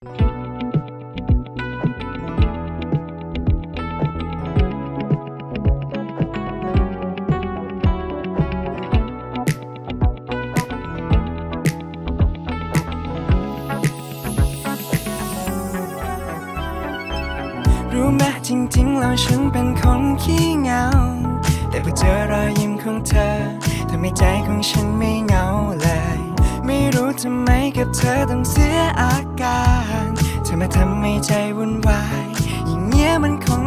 รู้ไหมจริงๆแล้วฉันเป็นคนขี้เหงา แต่พอเจอรอยยิ้มของเธอทำให้ใจของฉันไม่เหงาเลย ไม่รู้ทำไมกับเธอต้องเสียอาการเธอ มาทำให้ใจวุ่นวาย อย่างเงี้ยมันคง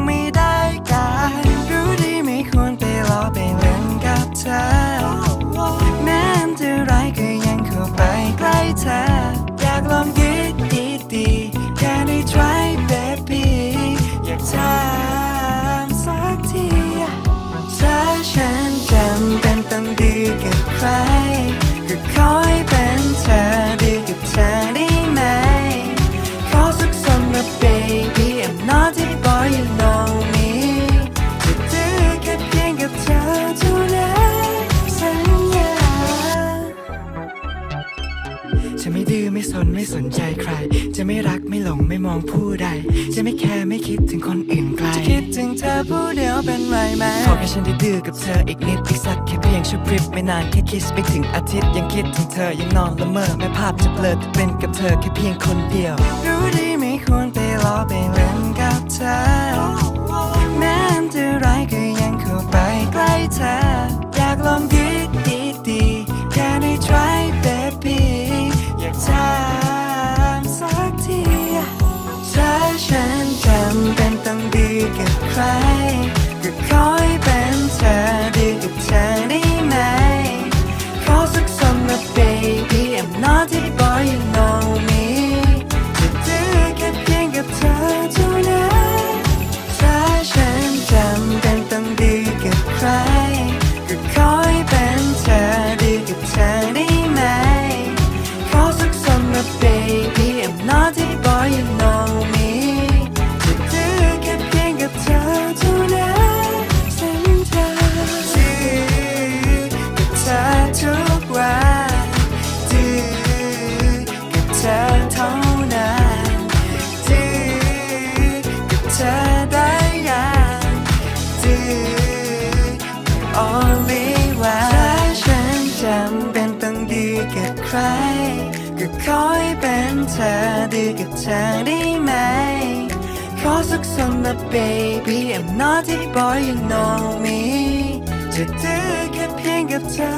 จะไม่ดื้อไม่สนไม่สนใจใคร จะไม่รักไม่หลงไม่มองผู้ใด จะไม่แคร์ไม่คิดถึงคนอื่นไกลจะคิดถึงเธอผู้เดียวเป็นไรไหมขอแค่ฉันได้ดื้อกับเธออีกนิดอีกสักแค่เพียงชั่วพริบไม่นานแค่คิดไปถึงอาทิตย์ยังคิดถึงเธอยังนอนละเมอแม้ภาพจะเบลอแต่เป็นกับเธอแค่เพียงคนเดียว รู้ดีไม่ควรไปล้อไปเล่นกับ กั เป็นเธอดีกับเธอได้ไหม ขอสักสำหรับ baby I'm naughty boy you know me จะดื้อแค่เพียงกับเธอ